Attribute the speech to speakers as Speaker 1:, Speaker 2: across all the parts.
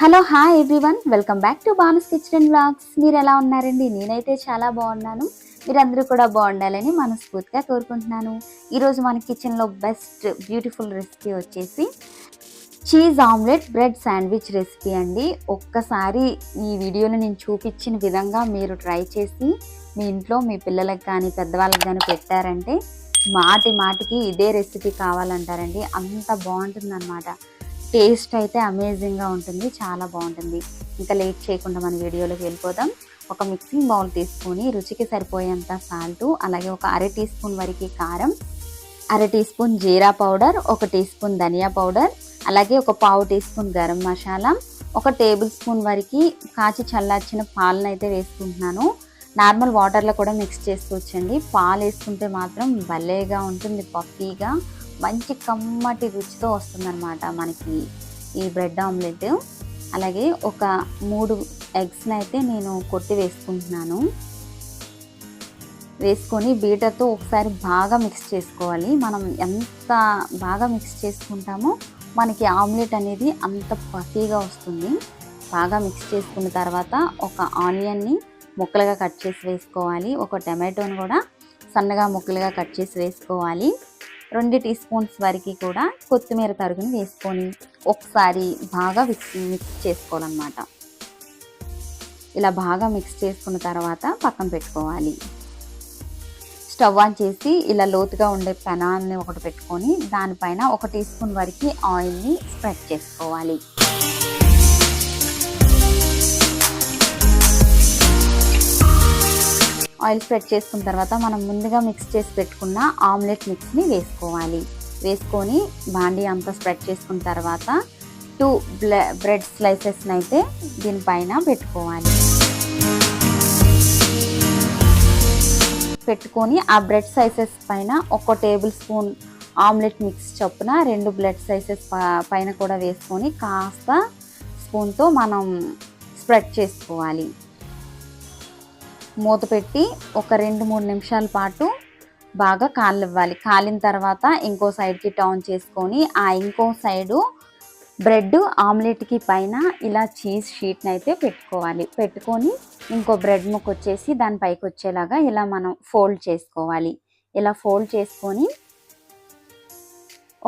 Speaker 1: Hello hi everyone welcome back to Banas kitchen blogs మీరు ఎలా ఉన్నారండి? నేనైతే చాలా బాగున్నాను. మీరందరూ కూడా బాగుండాలని మనస్ఫూర్తిగా కోరుకుంటున్నాను. ఈరోజు మన కిచెన్లో బెస్ట్ బ్యూటిఫుల్ రెసిపీ వచ్చేసి cheese omelette bread sandwich recipe అండి. ఒక్కసారి ఈ వీడియోలో నేను చూపించిన విధంగా మీరు ట్రై చేసి మీ ఇంట్లో మీ పిల్లలకు కానీ పెద్దవాళ్ళకి కానీ పెట్టారంటే మాటి మాటికి ఇదే రెసిపీ కావాలంటారండి. అంత బాగుంటుంది టేస్ట్ అయితే అమేజింగ్గా ఉంటుంది చాలా బాగుంటుంది. ఇంకా లేట్ చేయకుండా మన వీడియోలోకి వెళ్ళిపోదాం. ఒక మిక్సింగ్ బౌల్ తీసుకొని రుచికి సరిపోయేంత సాల్ట్ అలాగే ఒక అర టీ స్పూన్ వరకు కారం అర టీ స్పూన్ జీరా పౌడర్ ఒక టీ స్పూన్ ధనియా పౌడర్ అలాగే ఒక పావు టీ స్పూన్ గరం మసాలా ఒక టేబుల్ స్పూన్ వరకు కాచి చల్లార్చిన పాలను అయితే వేసుకుంటున్నాను. నార్మల్ వాటర్లో కూడా మిక్స్ చేసుకోవచ్చండి పాలు వేసుకుంటే మాత్రం భలేగా ఉంటుంది పఫీగా. మంచి కమ్మటి రుచితో వస్తుందన్నమాట మనకి ఈ బ్రెడ్ ఆమ్లెట్. అలాగే ఒక మూడు ఎగ్స్ని అయితే నేను కొట్టి వేసుకుంటున్నాను. వేసుకొని బీటర్తో ఒకసారి బాగా మిక్స్ చేసుకోవాలి. మనం ఎంత బాగా మిక్స్ చేసుకుంటామో మనకి ఆమ్లెట్ అనేది అంత పఫీగా వస్తుంది. బాగా మిక్స్ చేసుకున్న తర్వాత ఒక ఆనియన్ని ముక్కలుగా కట్ చేసి వేసుకోవాలి. ఒక టమాటోని కూడా సన్నగా ముక్కలుగా కట్ చేసి వేసుకోవాలి. రెండు టీ స్పూన్స్ వరకు కూడా కొత్తిమీర తరుగుని వేసుకొని ఒకసారి బాగా మిక్స్ మిక్స్ చేసుకోవాలన్నమాట. ఇలా బాగా మిక్స్ చేసుకున్న తర్వాత పక్కన పెట్టుకోవాలి. స్టవ్ ఆన్ చేసి ఇలా లోతుగా ఉండే పెనాన్ని ఒకటి పెట్టుకొని దానిపైన ఒక టీ స్పూన్ వరకు ఆయిల్ని స్ప్రెడ్ చేసుకోవాలి. ఆయిల్ స్ప్రెడ్ చేసుకున్న తర్వాత మనం ముందుగా మిక్స్ చేసి పెట్టుకున్న ఆమ్లెట్ మిక్స్ని వేసుకోవాలి. వేసుకొని బాండీ అంతా స్ప్రెడ్ చేసుకున్న తర్వాత టూ బ్రెడ్ స్లైసెస్ని అయితే దీనిపైన పెట్టుకోవాలి. పెట్టుకొని ఆ బ్రెడ్ సైజెస్ పైన ఒక టేబుల్ స్పూన్ ఆమ్లెట్ మిక్స్ చొప్పున రెండు బ్రెడ్ సైజెస్ పైన కూడా వేసుకొని కాస్త స్పూన్తో మనం స్ప్రెడ్ చేసుకోవాలి. మూత పెట్టి ఒక రెండు మూడు నిమిషాల పాటు బాగా కాలివ్వాలి కాలిన తర్వాత ఇంకో సైడ్కి టర్న్ చేసుకొని ఆ ఇంకో సైడు బ్రెడ్ ఆమ్లెట్కి పైన ఇలా చీజ్ షీట్ని అయితే పెట్టుకోవాలి. పెట్టుకొని ఇంకో బ్రెడ్ ముక్క వచ్చేసి దాని పైకి వచ్చేలాగా ఇలా మనం ఫోల్డ్ చేసుకోవాలి. ఇలా ఫోల్డ్ చేసుకొని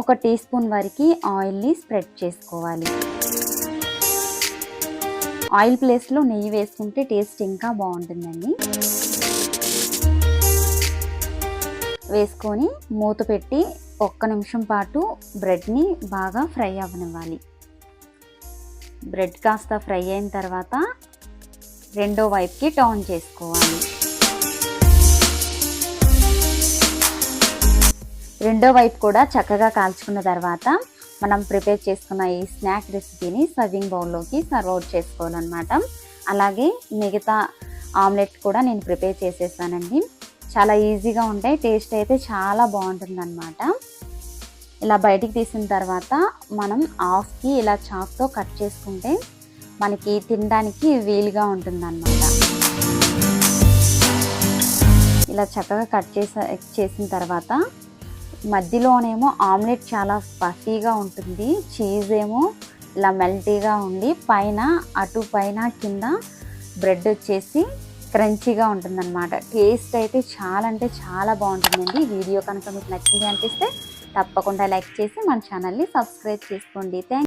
Speaker 1: ఒక టీ స్పూన్ వరకు ఆయిల్ని స్ప్రెడ్ చేసుకోవాలి. ఆయిల్ ప్లేస్లో నెయ్యి వేసుకుంటే టేస్ట్ ఇంకా బాగుంటుందండి. వేసుకొని మూత పెట్టి ఒక్క నిమిషం పాటు బ్రెడ్ని బాగా ఫ్రై అవ్వనివ్వాలి. బ్రెడ్ కాస్త ఫ్రై అయిన తర్వాత రెండో వైపుకి టర్న్ చేసుకోవాలి. రెండో వైపు కూడా చక్కగా కాల్చుకున్న తర్వాత మనం ప్రిపేర్ చేసుకున్న ఈ స్నాక్ రెసిపీని సర్వింగ్ బౌల్లోకి సర్వ్ అవుట్ చేసుకోవాలన్నమాట. అలాగే మిగతా ఆమ్లెట్ కూడా నేను ప్రిపేర్ చేసేసానండి. చాలా ఈజీగా ఉంటాయి టేస్ట్ అయితే చాలా బాగుంటుందన్నమాట. ఇలా బయటికి తీసిన తర్వాత మనం హాఫ్కి ఇలా చాక్తో కట్ చేసుకుంటే మనకి తినడానికి వీలుగా ఉంటుందన్నమాట. ఇలా చక్కగా కట్ చేసే చేసిన తర్వాత మధ్యలోనేమో ఆమ్లెట్ చాలా పఫీగా ఉంటుంది చీజ్ ఏమో ఇలా మెల్టీగా ఉండి పైన అటు పైన కింద బ్రెడ్ వచ్చేసి క్రంచీగా ఉంటుందన్నమాట. టేస్ట్ అయితే చాలా అంటే చాలా బాగుంటుందండి. వీడియో కనుక మీకు నచ్చింది అనిపిస్తే తప్పకుండా లైక్ చేసి మన ఛానల్ని సబ్స్క్రైబ్ చేసుకోండి. థ్యాంక్